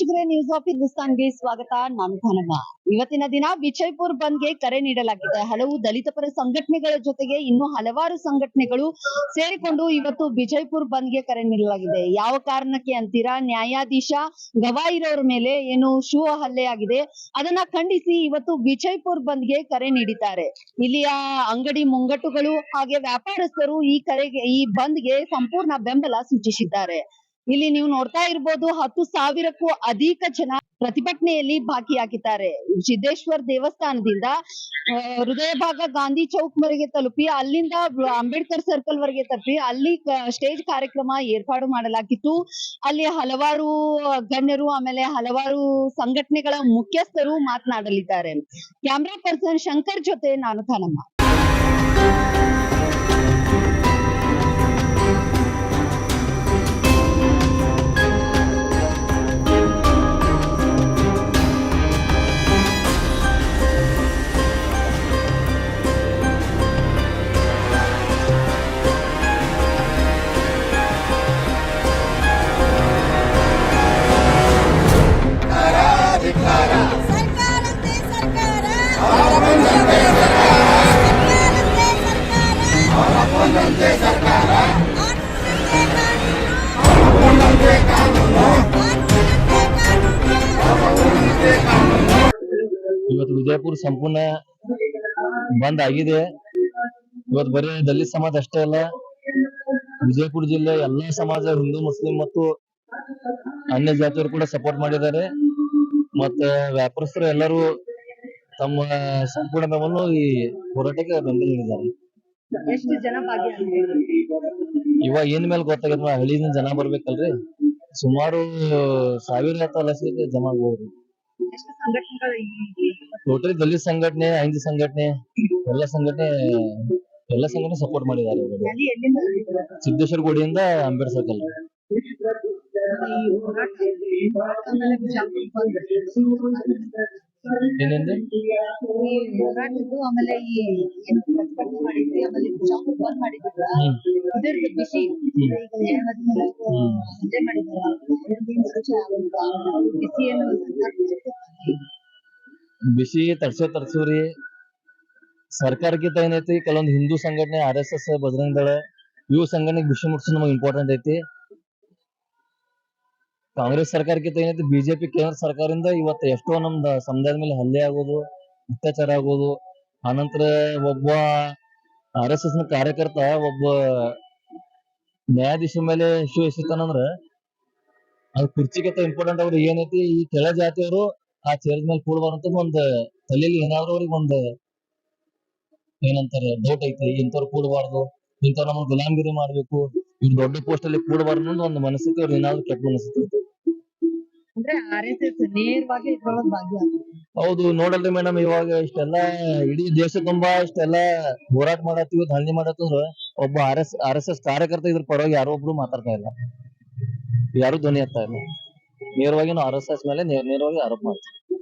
News of ಹಿಂದೂಸ್ತಾನ್ಗೆ ಸ್ವಾಗತ. ನಾನು ಧನಮ್ಮ. ಇವತ್ತಿನ ದಿನ ವಿಜಯಪುರ್ ಬಂದ್ಗೆ ಕರೆ ನೀಡಲಾಗಿದೆ. ಹಲವು ದಲಿತ ಪರ ಸಂಘಟನೆಗಳ ಜೊತೆಗೆ ಇನ್ನು ಹಲವಾರು ಸಂಘಟನೆಗಳು ಸೇರಿಕೊಂಡು ಇವತ್ತು ವಿಜಯಪುರ್ ಬಂದ್ಗೆ ಕರೆ ನೀಡಲಾಗಿದೆ. ಯಾವ ಕಾರಣಕ್ಕೆ ಅಂತೀರಾ? ನ್ಯಾಯಾಧೀಶ ಗವಾಯಿರವರ ಮೇಲೆ ಏನು ಶೂ ಹಲ್ಲೆ ಆಗಿದೆ ಅದನ್ನ ಖಂಡಿಸಿ ಇವತ್ತು ವಿಜಯಪುರ್ ಬಂದ್ಗೆ ಕರೆ ನೀಡಿದ್ದಾರೆ. ಇಲ್ಲಿಯ ಅಂಗಡಿ ಮುಂಗಟ್ಟುಗಳು ಹಾಗೆ ವ್ಯಾಪಾರಸ್ಥರು ಈ ಕರೆಗೆ, ಈ ಬಂದ್ಗೆ ಸಂಪೂರ್ಣ ಬೆಂಬಲ ಸೂಚಿಸಿದ್ದಾರೆ. ಇಲ್ಲಿ ನೀವು ನೋಡ್ತಾ ಇರ್ಬೋದು ಹತ್ತು ಸಾವಿರಕ್ಕೂ ಅಧಿಕ ಜನ ಪ್ರತಿಭಟನೆಯಲ್ಲಿ ಭಾಗಿಯಾಗಿದ್ದಾರೆ. ಸಿದ್ದೇಶ್ವರ್ ದೇವಸ್ಥಾನದಿಂದ ಹೃದಯ ಭಾಗ ಗಾಂಧಿ ಚೌಕ್ ವರೆಗೆ ತಲುಪಿ, ಅಲ್ಲಿಂದ ಅಂಬೇಡ್ಕರ್ ಸರ್ಕಲ್ ವರೆಗೆ ತಲುಪಿ, ಅಲ್ಲಿ ಸ್ಟೇಜ್ ಕಾರ್ಯಕ್ರಮ ಏರ್ಪಾಡು ಮಾಡಲಾಗಿತ್ತು. ಅಲ್ಲಿ ಹಲವಾರು ಗಣ್ಯರು, ಆಮೇಲೆ ಹಲವಾರು ಸಂಘಟನೆಗಳ ಮುಖ್ಯಸ್ಥರು ಮಾತನಾಡಲಿದ್ದಾರೆ. ಕ್ಯಾಮ್ರಾ ಪರ್ಸನ್ ಶಂಕರ್ ಜೊತೆ ನಾನು ಖಾನಮ್ಮ ಇವತ್ತು ವಿಜಯಪುರ ಸಂಪೂರ್ಣ ಬಂದ್ ಆಗಿದೆ. ಇವತ್ತು ಬರೀ ದಲಿತ ಸಮಾಜ ಅಷ್ಟೇ ಅಲ್ಲ ವಿಜಯಪುರ ಜಿಲ್ಲೆ ಎಲ್ಲಾ ಸಮಾಜ ಹಿಂದೂ ಮುಸ್ಲಿಂ ಮತ್ತು ಅನ್ಯ ಜಾತಿಯವರು ಕೂಡ ಸಪೋರ್ಟ್ ಮಾಡಿದ್ದಾರೆ. ಮತ್ತ ವ್ಯಾಪಾರಸ್ಥರು ಎಲ್ಲರೂ ತಮ್ಮ ಸಂಪೂರ್ಣ ಬೆಂಬಲವನ್ನು ಈ ಹೋರಾಟಕ್ಕೆ ಬೆಂಬಲ ನೀಡಿದ್ದಾರೆ ಇವಾಗ ಏನ್ ಮೇಲೆ ಗೊತ್ತಾಗತ್ತ ಹಳ್ಳಿ ಜನ ಬರ್ಬೇಕಲ್ರಿ? ಸುಮಾರು ಸಾವಿರ ಹತ್ತು ಲಕ್ಷ ಜಮಾ ಆಗ್ಬೋದು ಎಷ್ಟು ಸಂಘಟನೆಗಳು ಟೋಟಲಿ ದಲಿತ ಸಂಘಟನೆ ಐದು ಸಂಘಟನೆ ಎಲ್ಲ ಸಂಘಟನೆ ಎಲ್ಲ ಸಂಘಟನೆ ಸಪೋರ್ಟ್ ಮಾಡಿದ್ದಾರೆ? ಸಿದ್ದೇಶ್ವರ ಗುಡಿಯಿಂದ ಅಂಬೇಡ್ಕರ್ ಸರ್ಕಲ್ ಹೋರಾಟ ಆಮೇಲೆ ಬಿಜಾಪುರ ಬಂದ್. ಏನಿಂದ ಈ ಹೋರಾಟದ್ದು ಆಮೇಲೆ ಈ ಪ್ರತಿಭಟನೆ ಆಮೇಲೆ ಬಿಜಾಪುರ ಬಂದ್ ಮಾಡಿದ್ರಲ್ಲ ಇದರ ಬಿಸಿ ಆಗುತ್ತಾ? ಬಿಸಿ ತರ್ಸೋ ತರ್ಸೋರಿ ಸರ್ಕಾರಕ್ಕಿಂತ ಏನೈತಿ ಕೆಲವೊಂದು ಹಿಂದೂ ಸಂಘಟನೆ R S S Bajrang Dal ಇವು ಸಂಘಟನೆಗೆ ಬಿಸಿ ಮುಟ್ಸೋದು ನಮಗೆ ಇಂಪಾರ್ಟೆಂಟ್ ಐತಿ ಕಾಂಗ್ರೆಸ್ ಸರ್ಕಾರಕ್ಕಿಂತ ಏನೈತಿ ಬಿಜೆಪಿ, ಕೇಂದ್ರ ಸರ್ಕಾರದಿಂದ ಇವತ್ತು ಎಷ್ಟೋ ನಮ್ದು ಸಮುದಾಯದ ಮೇಲೆ ಹಲ್ಲೆ ಆಗೋದು, ಅತ್ಯಾಚಾರ ಆಗೋದು ಆನಂತರ ಒಬ್ಬ ಆರ್ ಎಸ್ ಎಸ್ನ ಕಾರ್ಯಕರ್ತ, ಒಬ್ಬ ನ್ಯಾಯಾಧೀಶ ಮೇಲೆ ಇಶ್ಯೂ ಎಸಿತಾನಂದ್ರ ಅದು ಕುರ್ಚಿಗಿಂತ ಇಂಪಾರ್ಟೆಂಟ್ ಅವ್ರು ಏನೈತಿ, ಈ ಕೆಳ ಜಾತಿಯವರು ಆ ಚೇರ್ ಮೇಲೆ ಕೂಡಬಾರಂತ ಒಂದ್ ತಲೆಯಲ್ಲಿ ಏನಾದ್ರು ಅವ್ರಿಗೆ ಒಂದ್ ಏನಂತಾರೆ ಡೌಟ್ ಐತಿ, ಇಂಥವ್ರು ಕೂಡಬಾರ್ದು, ಇಂಥವ್ರು ನಮ್ಮ ಗುಲಾಮಗಿರಿ ಮಾಡ್ಬೇಕು, ಇವ್ರು ದೊಡ್ಡ ಪೋಸ್ಟ್ ಅಲ್ಲಿ ಕೂಡಬಾರ್ದು ಅನ್ನೋದು ಒಂದು ಅವ್ರು ಏನಾದ್ರು ಕೆಟ್ಟ ಮನಸ್ಥಿತಿ. ಹೌದು, ನೋಡಲ್ರಿ ಮೇಡಮ್ ಇವಾಗ ಇಷ್ಟೆಲ್ಲ ಇಡೀ ದೇಶ ತುಂಬಾ ಇಷ್ಟೆಲ್ಲ ಹೋರಾಟ ಮಾಡತ್ತೀವಿ, ಧರಣಿ ಮಾಡತ್ತಂದ್ರ ಒಬ್ಬ R S R S S ಕಾರ್ಯಕರ್ತ ಇದ್ರ ಪರವಾಗಿ ಯಾರೋ ಒಬ್ರು ಮಾತಾಡ್ತಾ ಇಲ್ಲ. ಯಾರು ಧ್ವನಿ ಎತ್ತಾ ಇಲ್ಲ. ನೇರವಾಗಿ ಆರ್ ಎಸ್ ಎಸ್ ಮೇಲೆ ನೇರ, ನೇರವಾಗಿ ಆರೋಪ ಮಾಡ್ತೀವಿ